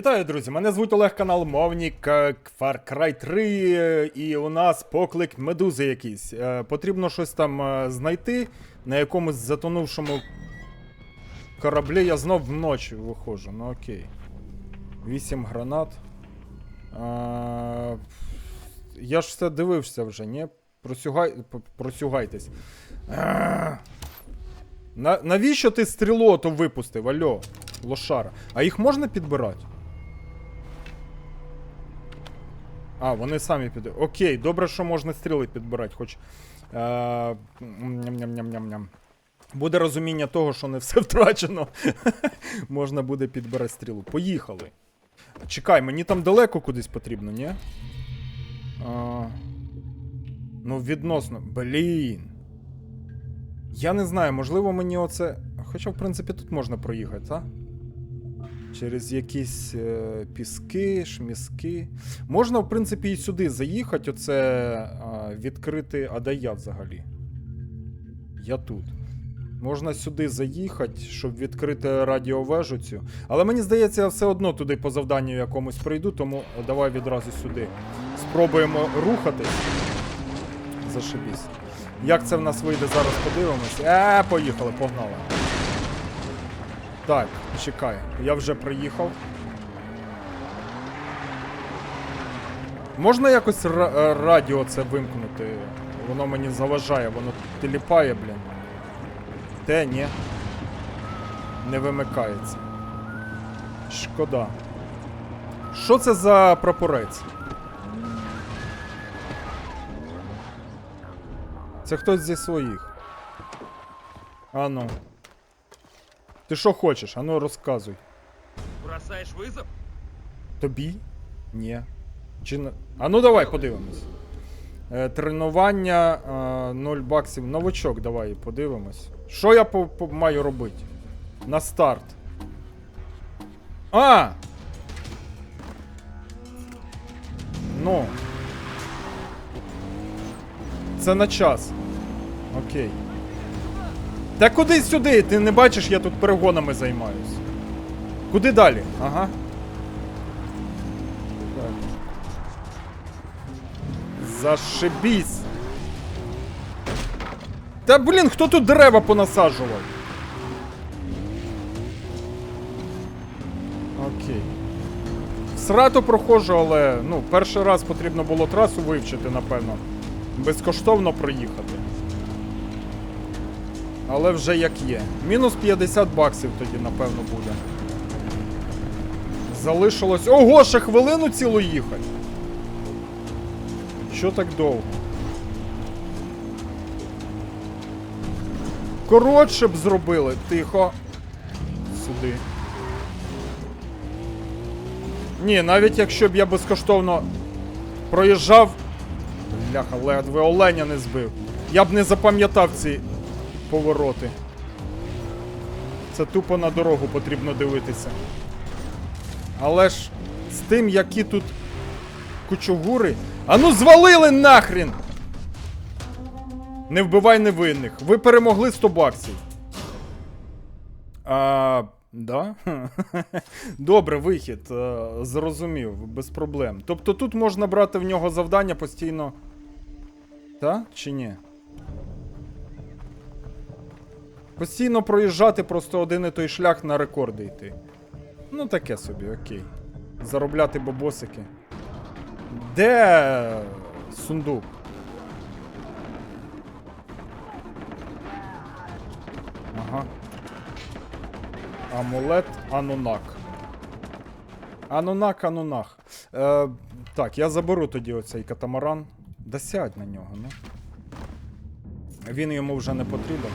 Вітаю, друзі! Мене звуть Олег канал Мовнік е, Far Cry 3, е, і у нас поклик медузи якийсь. Е, Потрібно щось там знайти на якомусь затонувшому кораблі. Я знов вночі виходжу. Ну окей. Вісім гранат. А, я ж все дивився вже, ні? Просюгай... Просюгайтесь. А, на... Навіщо ти стрілоту випустив? Альо, лошара. А їх можна підбирати? А, вони самі під. Окей, добре, що можна стріли підбирати, хоч. Е... ням-ням-ням-ням-ням. Буде розуміння того, що не все втрачено. можна буде підбирати стрілу. Поїхали. Чекай, мені там далеко кудись потрібно, ні? А... Ну, відносно. Блін. Я не знаю, можливо, мені оце. Хоча, в принципі, тут можна проїхати, так? Через якісь е, піски, шміски. Можна, в принципі, і сюди заїхати, оце а, відкрити. А де я взагалі? Я тут. Можна сюди заїхати, щоб відкрити радіовежу цю. Але мені здається, я все одно туди по завданню якомусь прийду, тому давай відразу сюди. Спробуємо рухатись. Зашибісь. Як це в нас вийде зараз, подивимось. Е, поїхали, погнали. Так, чекай, я вже приїхав. Можна якось е, радіо це вимкнути? Воно мені заважає, воно теліпає, блін. Те, ні. Не вимикається. Шкода. Що це за прапорець? Це хтось зі своїх. Ану. Ти що хочеш? Ану розказуй. Бросаешь вызов? Тобі? Ні. Чи. А ну давай подивимось. Е, тренування е, 0 баксів. Новачок, давай подивимось. Що я по, по- маю робити? На старт. А! Ну. Це на час. Окей. Та куди сюди? Ти не бачиш, я тут перегонами займаюсь. Куди далі? Ага. Так. Зашибісь. Та блін, хто тут дерева понасаджував? Окей. Срату проходжу, але ну, перший раз потрібно було трасу вивчити, напевно. Безкоштовно проїхати. Але вже як є. Мінус 50 баксів тоді, напевно, буде. Залишилось. Ого, ще хвилину цілу їхати. Що так довго? Коротше б зробили. Тихо. Сюди. Ні, навіть якщо б я безкоштовно проїжджав. Бляха, ледве оленя не збив. Я б не запам'ятав ці повороти. Це тупо на дорогу потрібно дивитися. Але ж з тим, які тут кучугури. А ну звалили нахрін! Не вбивай невинних. Ви перемогли 100 баксів. А, да? Добре, вихід. е, Зрозумів, без проблем. Тобто тут можна брати в нього завдання постійно. Та? Чи ні? Постійно проїжджати просто один і той шлях на рекорди йти. Ну, таке собі, окей. Заробляти бабосики. Де сундук? Ага. Амулет Анунак. Анунак, Анунах. Е, так, я заберу тоді оцей катамаран. Да сядь на нього, ну. Він йому вже не потрібен.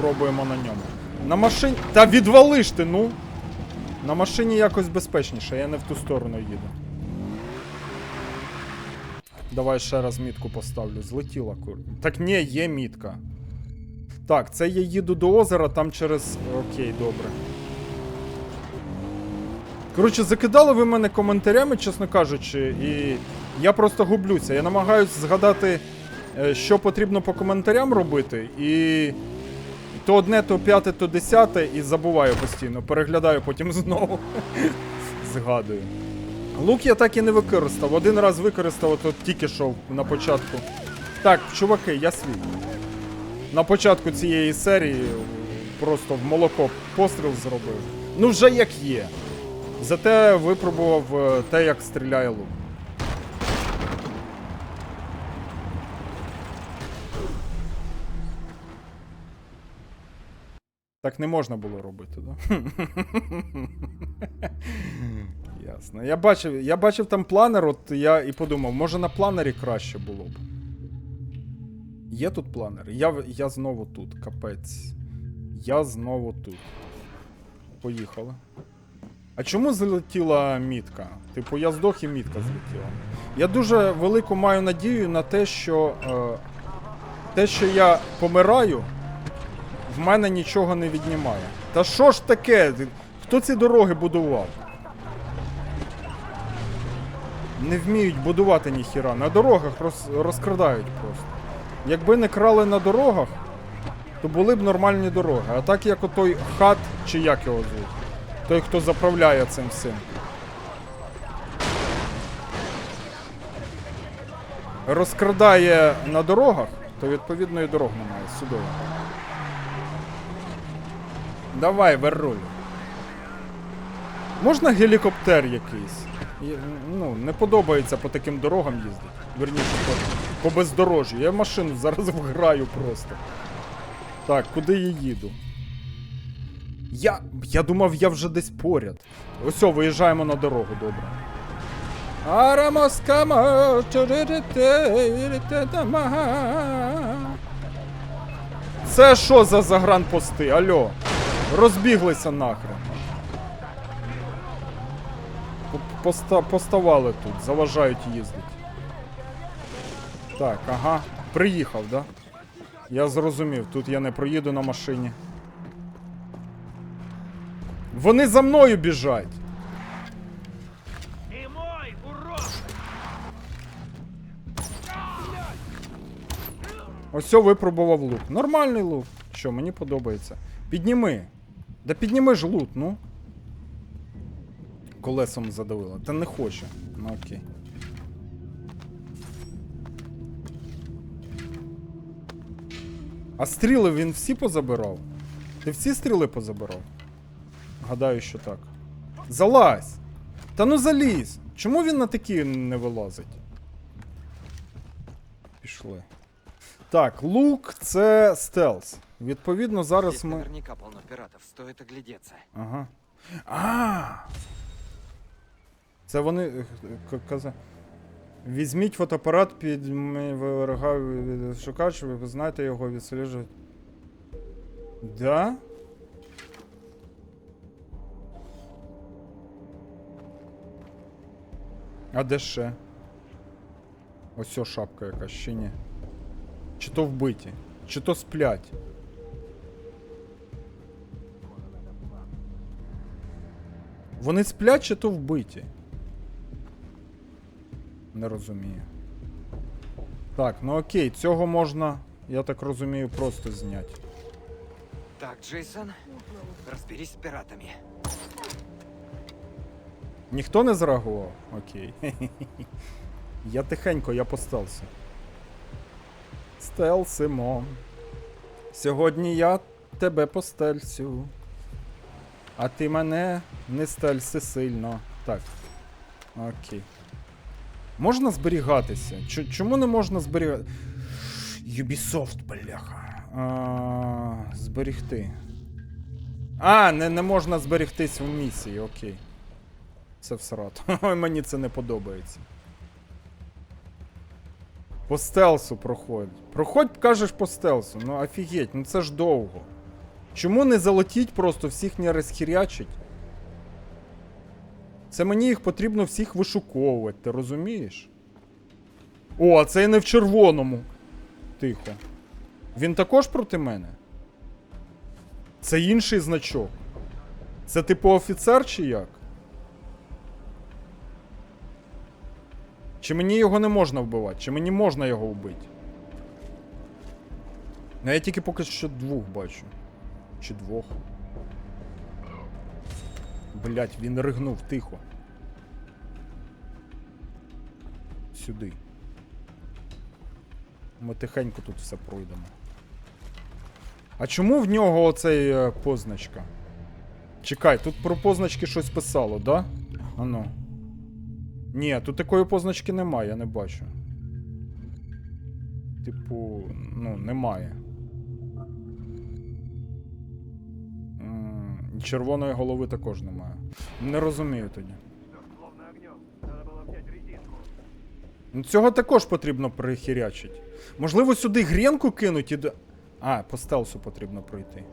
Спробуємо на ньому. На машині. Та відвалиш ти, ну! На машині якось безпечніше, я не в ту сторону їду. Давай ще раз мітку поставлю. Злетіла кур. Так ні, є мітка. Так, це я їду до озера, там через. Окей, добре. Коротше, закидали ви мене коментарями, чесно кажучи, і я просто гублюся. Я намагаюся згадати, е, що потрібно по коментарям робити, і то одне, то п'яте, то десяте і забуваю постійно. Переглядаю потім знову. Згадую. Лук я так і не використав. Один раз використав, то тільки що на початку. Так, чуваки, я свій. На початку цієї серії просто в молоко постріл зробив. Ну, вже як є. Зате випробував е, те, як стріляє лук. Так не можна було робити, да? Ясно. Я бачив, я бачив там планер, от я і подумав, може на планері краще було б. Є тут планер? Я, я знову тут, капець. Я знову тут. Поїхали. А чому злетіла мітка? Типу, я здох і мітка злетіла. Я дуже велику маю надію на те, що. Е, те, що я помираю, в мене нічого не віднімає. Та що ж таке? Хто ці дороги будував? Не вміють будувати ніхіра. На дорогах роз, розкрадають просто. Якби не крали на дорогах, то були б нормальні дороги. А так як отой хат, чи як його звуть, той, хто заправляє цим всім. Розкрадає на дорогах, то відповідно і дорог немає судово. Давай, верруль. Можна гелікоптер якийсь? Я- Ну, не подобається по таким дорогам їздити. Верніше, по, по бездорожжю. Я машину зараз вграю просто. Так, куди я їду? Я. Я думав, я вже десь поряд. Ось, виїжджаємо на дорогу, добре. Арамоскама, Це що за загранпости? Альо? Розбіглися нахрен. Поста поставали тут, заважають їздити. Так, ага. Приїхав, да? Я зрозумів, тут я не проїду на машині. Вони за мною біжать. Ось випробував лук. Нормальний лук. Що, мені подобається. Підніми. Да підніми ж лут, ну. Колесом задавило. Та не хоче. Ну окей. А стріли він всі позабирав? Ти всі стріли позабирав? Гадаю, що так. Залазь! Та ну залізь! Чому він на такі не вилазить? Пішли. Так, лук це стелс. Відповідно, зараз Здесь ми. наверняка полно пиратов, стоит оглядеться. Ага. А! Це вони. е, каза. Візьміть фотоапарат під ВРГ шукач, ви знаєте його відсліджують. Да? А де ще? Ось о шапка якась, ще ні. Чи то вбиті, чи то сплять. Вони сплять чи то вбиті? Не розумію. Так, ну окей, цього можна, я так розумію, просто зняти. Так, Джейсон, разберись с пиратами. Ніхто не зреагував? Окей. Я тихенько, я постелся. Стелсимо. Сьогодні я тебе постельсю. А ти мене не стельси сильно. Так. Окей. Можна зберігатися? Чо- Чому не можна зберігати? Ubisoft, бляха. А, зберігти. А, не, не можна зберігтись в місії, окей. Це всрат. Ой, мені це не подобається. По стелсу проходь. Проходь, кажеш по стелсу. Ну офігеть, ну це ж довго. Чому не залетіть просто всіх не розхірячить? Це мені їх потрібно всіх вишуковувати, ти розумієш? О, а це не в червоному. Тихо. Він також проти мене? Це інший значок. Це типу офіцер чи як? Чи мені його не можна вбивати? Чи мені можна його вбити? Ну я тільки поки що двох бачу. Чи двох. Блять, він ригнув тихо. Сюди. Ми тихенько тут все пройдемо. А чому в нього оцей е, позначка? Чекай, тут про позначки щось писало, да? Ану. Ні, тут такої позначки немає, я не бачу. Типу, ну, немає. Червоної голови також немає. Не розумію тоді. Ну, цього також потрібно прихірячить. Можливо, сюди гренку кинуть і до. А, по стелсу потрібно пройти.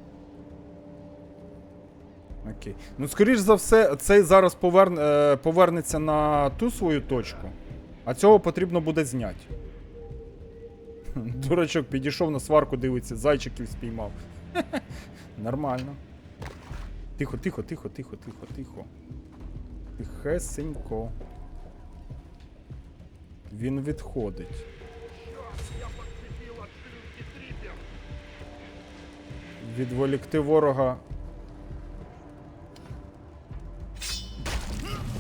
Окей. Ну, скоріш за все, цей зараз поверн... е, повернеться на ту свою точку, а цього потрібно буде зняти. Дурачок підійшов на сварку, дивиться, зайчиків спіймав. Нормально. Тихо, тихо, тихо, тихо, тихо, тихо. Тихесенько. Він відходить. Відволікти ворога.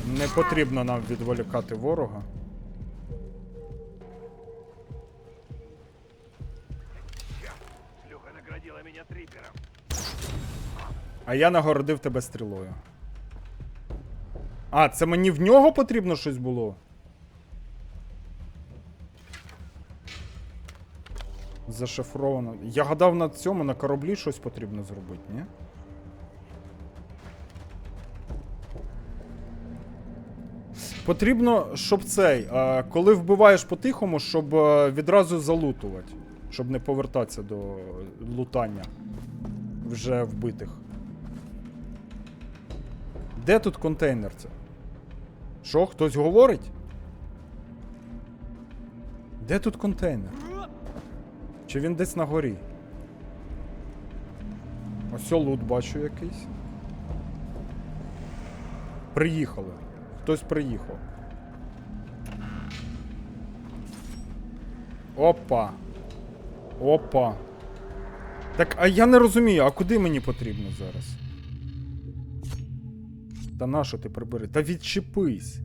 Не потрібно нам відволікати ворога. А я нагородив тебе стрілою. А, це мені в нього потрібно щось було? Зашифровано. Я гадав на цьому, на кораблі щось потрібно зробити, ні? Потрібно, щоб цей. Коли вбиваєш по-тихому, щоб відразу залутувати. Щоб не повертатися до лутання вже вбитих. Де тут контейнер це? Що, хтось говорить? Де тут контейнер? Чи він десь на горі? Ось лут бачу якийсь. Приїхали. Хтось приїхав. Опа. Опа. Так, а я не розумію, а куди мені потрібно зараз? Та нащо ти прибери? Та відчепись.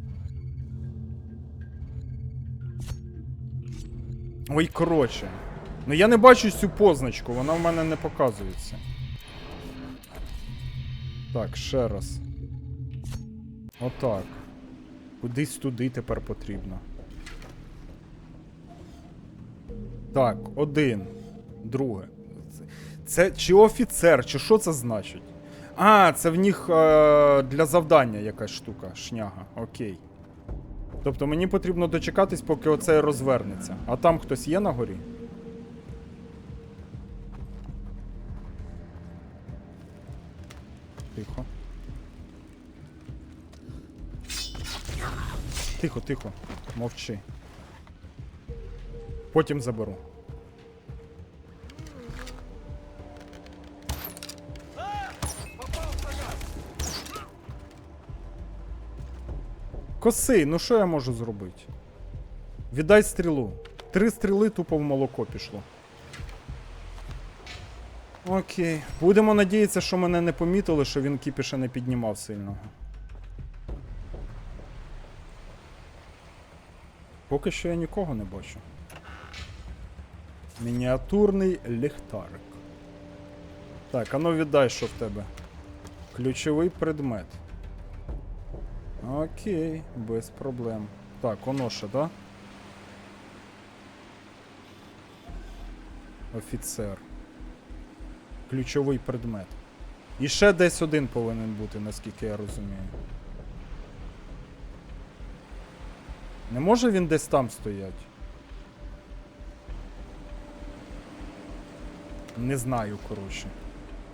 Ой, коротше. Ну я не бачу цю позначку, вона в мене не показується. Так, ще раз. Отак. Кудись туди тепер потрібно. Так, один. Друге. Це, чи офіцер, чи що це значить? А, це в них е, для завдання якась штука, шняга. Окей. Тобто мені потрібно дочекатись, поки оцей розвернеться. А там хтось є на горі? Тихо. Тихо, тихо. Мовчи. Потім заберу. Коси, ну що я можу зробити? Віддай стрілу. Три стріли тупо в молоко пішло. Окей. Будемо надіятися, що мене не помітили, що він кіпіша не піднімав сильного. Поки що я нікого не бачу. Мініатюрний ліхтарик. Так, а ну віддай, що в тебе. Ключовий предмет. Окей, без проблем. Так, оно ще, да? Офіцер. Ключовий предмет. І ще десь один повинен бути, наскільки я розумію. Не може він десь там стоять? Не знаю, коротше.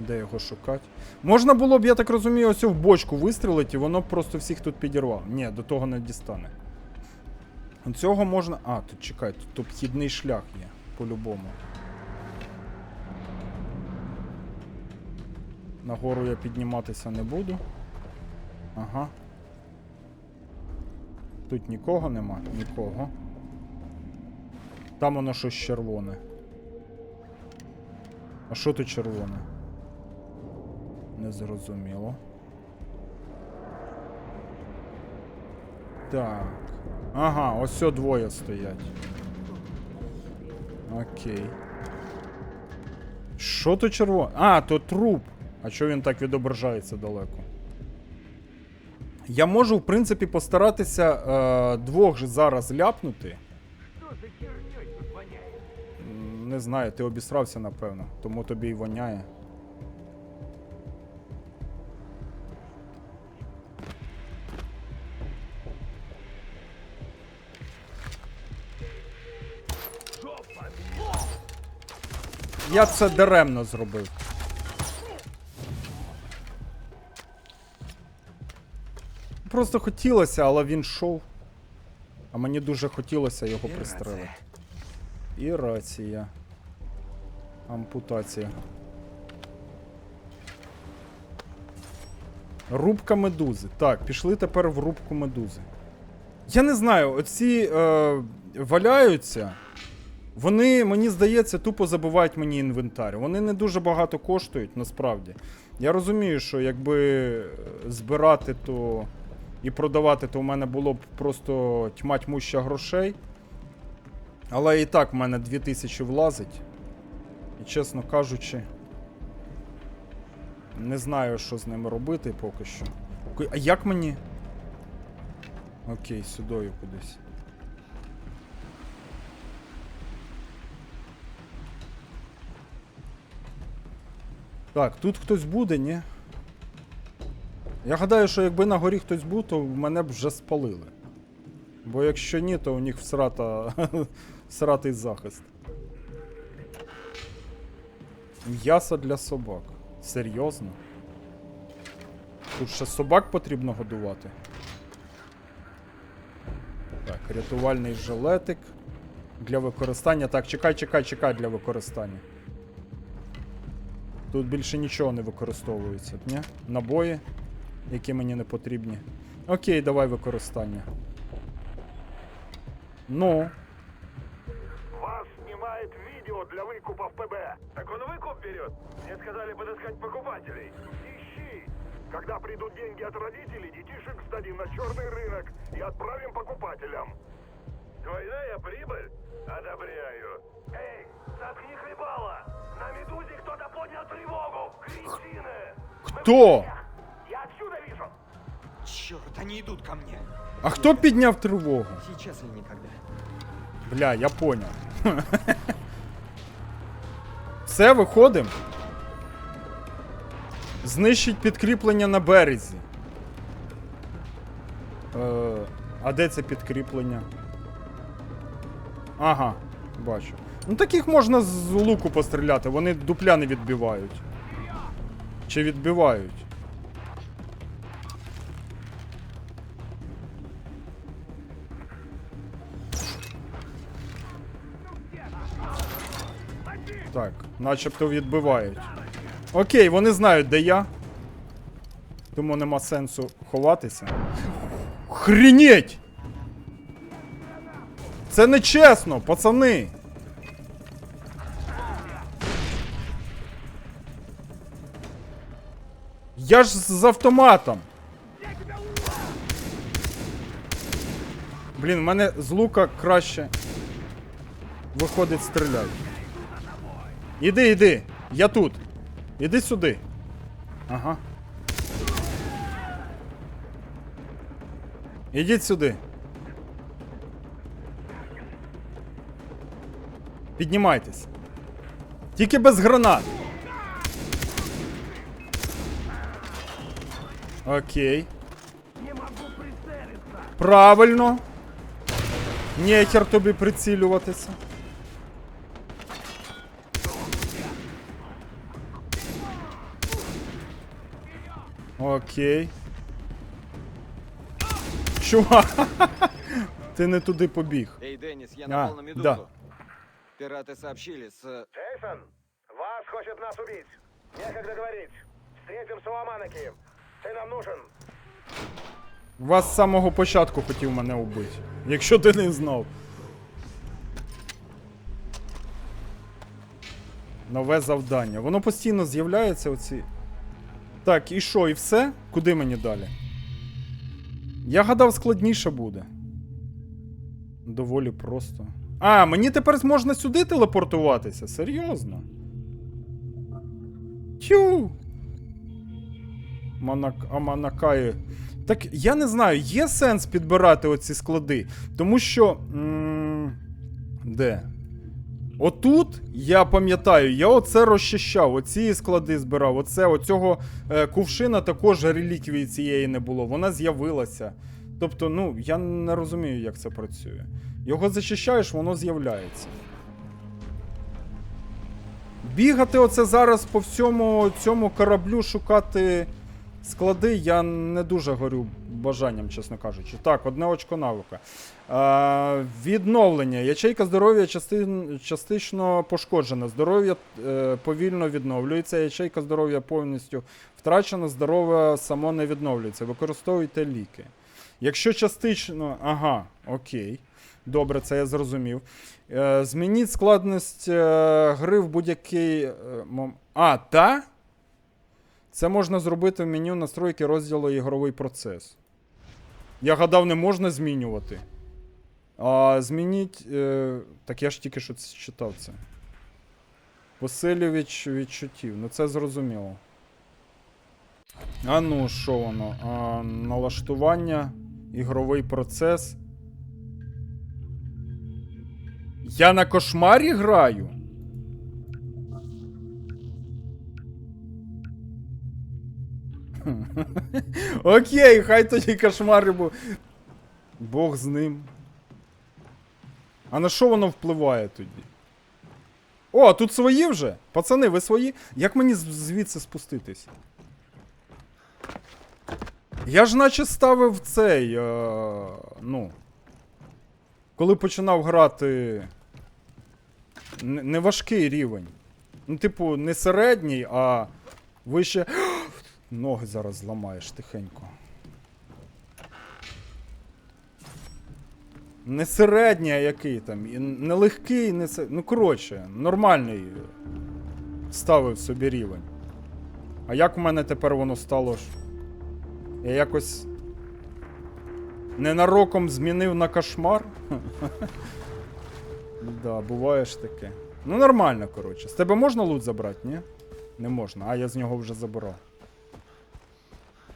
Де його шукати? Можна було б, я так розумію, ось в бочку вистрілити, і воно б просто всіх тут підірвало. Ні, до того не дістане. Цього можна. А, тут чекай, тут, вхідний шлях є, по-любому. Нагору я підніматися не буду. Ага. Тут нікого нема, нікого. Там воно щось червоне. А що тут червоне? Незрозуміло. Так. Ага, ось двоє стоять. Окей. Що то червоне? А, то труп. А чого він так відображається далеко? Я можу, в принципі, постаратися е, двох же зараз ляпнути. М, Не знаю, ти обісрався, напевно, тому тобі й воняє. Я це даремно зробив. Просто хотілося, але він йшов. А мені дуже хотілося його пристрелити. рация. І рація. Ампутація. Рубка медузи. Так, пішли тепер в рубку медузи. Я не знаю, оці е, валяються. Вони, мені здається, тупо забувають мені інвентар. Вони не дуже багато коштують, насправді. Я розумію, що якби е, збирати то і продавати, то в мене було б просто тьма тьмуща грошей. Але і так в мене 2000 влазить. І чесно кажучи, не знаю, що з ними робити поки що. А як мені? Окей, сюдою кудись. Так, тут хтось буде, ні? Я гадаю, що якби на горі хтось був, то мене б вже спалили. Бо якщо ні, то у них всрата. всратий захист. М'ясо для собак. Серйозно? Тут ще собак потрібно годувати. Так, рятувальний жилетик. Для використання. Так, чекай, чекай, чекай для використання. Тут більше нічого не використовується, ні? Набої, які мені не потрібні. Окей, давай використання. Ну, Вас снимает видео для выкупа в ПБ. Так он выкуп берет? Мне сказали подыскать покупателей. Ищи. Когда придут деньги от родителей, детишек сдадим на черный рынок и отправим покупателям. Двойная прибыль? Одобряю. Эй, заткни хлебала! На Медузе кто-то поднял тревогу! Кретины! Кто? Я отсюда вижу! Черт, они идут ко мне. а хто підняв тривогу? Сейчас или никогда. Бля, я понял. Все, виходимо. Знищить підкріплення на березі. Е, а де це підкріплення? Ага, бачу. Ну таких можна з луку постріляти, вони дупля не відбивають. Чи відбивають? Так, начебто відбивають. Окей, вони знають, де я. Тому нема сенсу ховатися. Хрінеть! Це не чесно, пацани! Я ж з автоматом. Блін, в мене з лука краще виходить стріляти. Іди, іди. Я тут. Іди сюди. Ага. Ідіть сюди. Піднімайтесь. Тільки без гранат. Окей. Правильно. Нехер тобі прицілюватися. Окей. Чувак, ти не туди побіг. Эй, Деннис, я А, напал на Медузу. да. Пираты сообщили с... Джейсон, вас хочет нас убить. Некогда говорить. Встретимся у Ты нам нужен. Вас з самого початку хотів мене убити. Якщо ти не знав. Нове завдання. Воно постійно з'являється оці. Так, і що, і все? Куди мені далі? Я гадав, складніше буде. Доволі просто. А, мені тепер можна сюди телепортуватися? Серйозно? Тю. Манак... Аманакає. Так я не знаю, є сенс підбирати оці склади. Тому що. Де? Отут, я пам'ятаю, я оце розчищав, оці склади збирав, оце, оцього е, кувшина також реліквії цієї не було, вона з'явилася. Тобто, ну, я не розумію, як це працює. Його зачищаєш, воно з'являється. Бігати оце зараз по всьому цьому кораблю шукати склади, я не дуже горю бажанням, чесно кажучи. Так, одне очко навика. Е, відновлення. Ячейка здоров'я частин, частично пошкоджена. Здоров'я е, повільно відновлюється. Ячейка здоров'я повністю втрачена, здоров'я само не відновлюється. Використовуйте ліки. Якщо частично. Ага, окей. Добре, це я зрозумів. Е, змініть складність е, гри в будь-який. Е, мом... А, та? Це можна зробити в меню настройки розділу ігровий процес. Я гадав, не можна змінювати. А змініть. Е, так я ж тільки що читав це. Посилювач відчуттів. Ну це зрозуміло. А ну, що воно? А, налаштування, ігровий процес. Я на кошмарі граю? Окей, хай тоді кошмари бу. Бог з ним. А на що воно впливає тоді? О, тут свої вже? Пацани, ви свої? Як мені звідси спуститись? Я ж наче ставив цей. Е, ну. Коли починав грати. Не важкий рівень. Ну, типу, не середній, а вище. Ноги зараз зламаєш тихенько. Не середній, а який там. Не легкий, не се... Ну, коротше, нормальний ставив собі рівень. А як в мене тепер воно стало ж? Я якось. Ненароком змінив на кошмар. Да, буває ж таке. Ну, нормально, коротше. З тебе можна лут забрати, ні? Не можна, а я з нього вже забирав.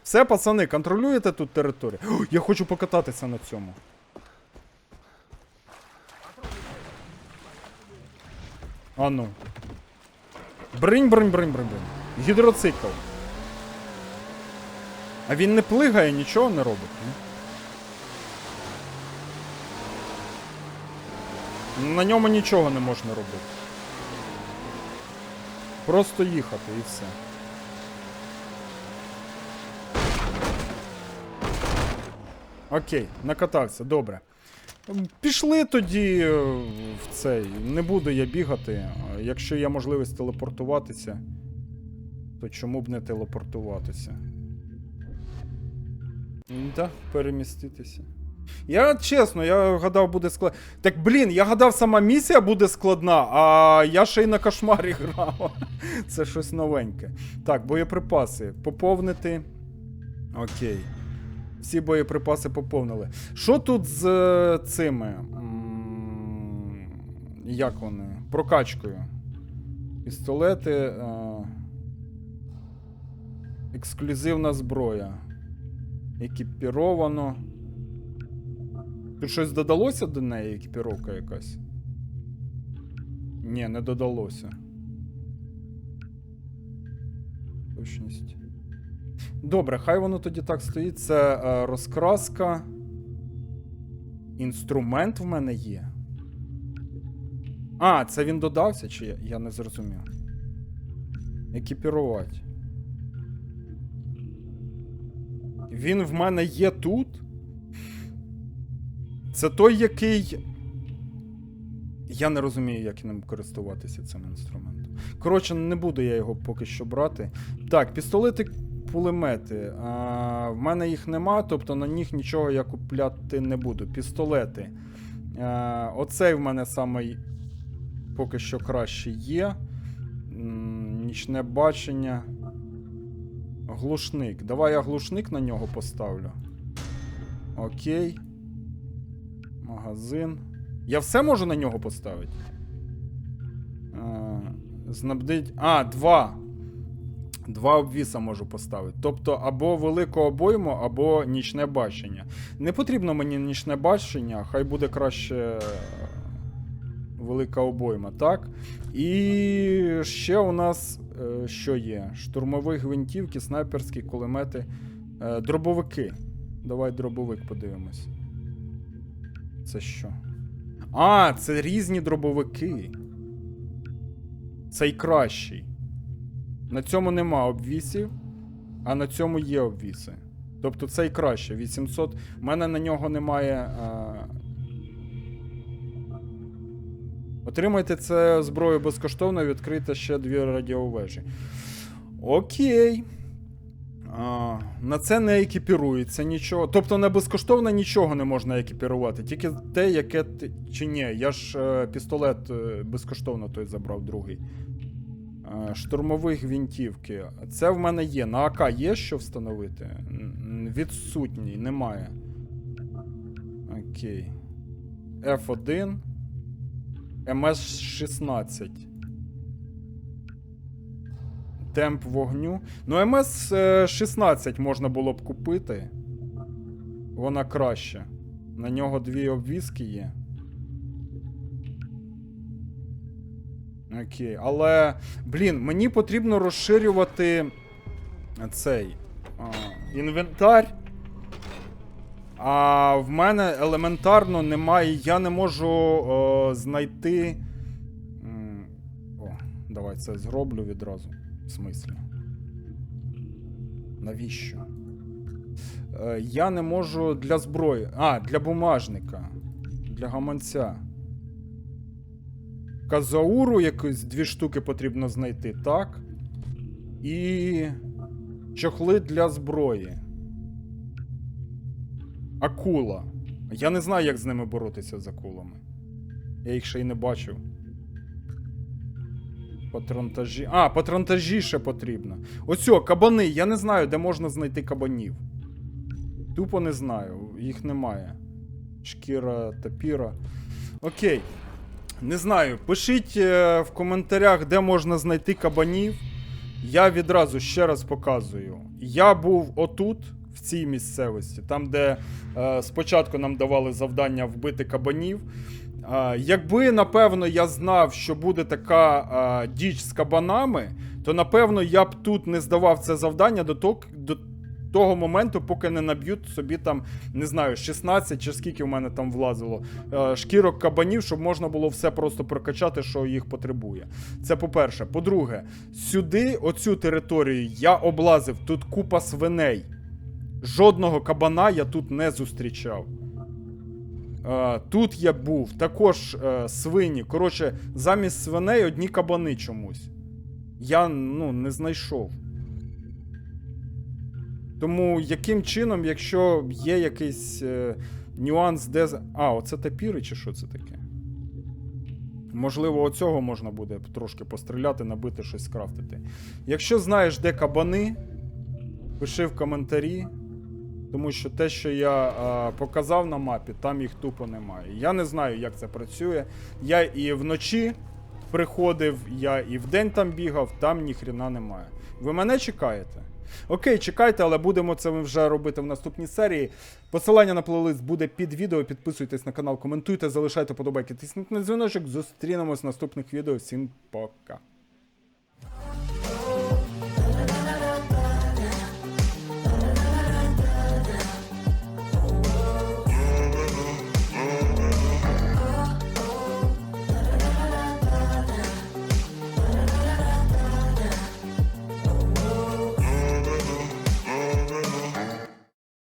Все, пацани, контролюєте тут територію? О, я хочу покататися на цьому. А ну. Бринь, бринь, бринь, бринь, бринь. Гідроцикл. А він не плигає, нічого не робить, ні? На ньому нічого не можна робити. Просто їхати і все. Окей, накатався, добре. Пішли тоді е, в цей. Не буду я бігати. Якщо є можливість телепортуватися, то чому б не телепортуватися? Так, переміститися. Я чесно, я гадав, буде складно. Так блін, я гадав, сама місія буде складна, а я ще й на кошмарі грав. Це щось новеньке. Так, боєприпаси. Поповнити. Окей. Всі боєприпаси поповнили. Що тут з е, цими. Як вони? Прокачкою. Пістолети. Е, ексклюзивна зброя. Екіпіровано. Тут щось додалося до неї, екіпіровка якась? Ні, не додалося. Точність. Добре, хай воно тоді так стоїть. Це е, розкраска. Інструмент в мене є. А, це він додався, чи я, я не зрозумів. Екіпірувати. Він в мене є тут. Це той, який. Я не розумію, як ним користуватися цим інструментом. Коротше, не буду я його поки що брати. Так, пістолети, пулемети. А, в мене їх нема, тобто на них нічого я купляти не буду. Пістолети. А, оцей в мене самий поки що краще є. Нічне бачення. Глушник. Давай я глушник на нього поставлю. Окей. Магазин. Я все можу на нього поставити? Е, Знабдить. А, два. Два обвіса можу поставити. Тобто або велику обойму, або нічне бачення. Не потрібно мені нічне бачення, хай буде краще е, велика обойма, так? І ще у нас е, що є? Штурмові гвинтівки, снайперські кулемети, е, дробовики. Давай дробовик подивимось. Це що? А, це різні дробовики. Цей кращий. На цьому нема обвісів, а на цьому є обвіси. Тобто цей краще. 800. У мене на нього немає. А... Отримайте це зброю безкоштовно, відкрийте ще дві радіовежі. Окей. А, на це не екіпірується нічого. Тобто на безкоштовно нічого не можна екіпірувати, тільки те, яке. Чи ні, я ж е, пістолет е, безкоштовно той забрав другий. Е, штурмові гвинтівки. Це в мене є. На АК є що встановити? Відсутній, немає. Окей. F1. МС-16. Темп вогню. Ну, МС-16 можна було б купити. Вона краще. На нього дві обвіски є. Окей, але, блін, мені потрібно розширювати цей а, інвентар. А в мене елементарно немає. Я не можу о, знайти. О, давай це зроблю відразу. В смислі. Навіщо? Е, я не можу для зброї. А, для бумажника. Для гаманця. Казауру якось дві штуки потрібно знайти, так? І. Чохли для зброї. Акула. Я не знаю, як з ними боротися з акулами. Я їх ще й не бачив. Патронтажі. А, патронтажі ще потрібно. Оцьо, кабани. Я не знаю, де можна знайти кабанів. Тупо не знаю, їх немає. Шкіра тапіра. Окей. Не знаю. Пишіть е, в коментарях, де можна знайти кабанів. Я відразу ще раз показую. Я був отут, в цій місцевості, там, де е, спочатку нам давали завдання вбити кабанів. Е, якби, напевно, я знав, що буде така е, діч з кабанами, то напевно я б тут не здавав це завдання до до того моменту, поки не наб'ють собі там, не знаю, 16 чи скільки в мене там влазило е, шкірок кабанів, щоб можна було все просто прокачати, що їх потребує. Це по-перше. По-друге, сюди, оцю територію, я облазив, тут купа свиней. Жодного кабана я тут не зустрічав. Е, тут я був, також е, свині. Коротше, замість свиней одні кабани чомусь. Я ну, не знайшов. Тому яким чином, якщо є якийсь е, нюанс, де. А, оце тапіри, чи що це таке? Можливо, оцього можна буде трошки постріляти, набити щось скрафтити. Якщо знаєш, де кабани, пиши в коментарі. Тому що те, що я е, показав на мапі, там їх тупо немає. Я не знаю, як це працює. Я і вночі приходив, я і вдень там бігав, там ніхрена немає. Ви мене чекаєте? Окей, чекайте, але будемо це ми вже робити в наступній серії. Посилання на плейлист буде під відео. Підписуйтесь на канал, коментуйте, залишайте подобайки, тисніть на дзвіночок. Зустрінемось в наступних відео. Всім пока.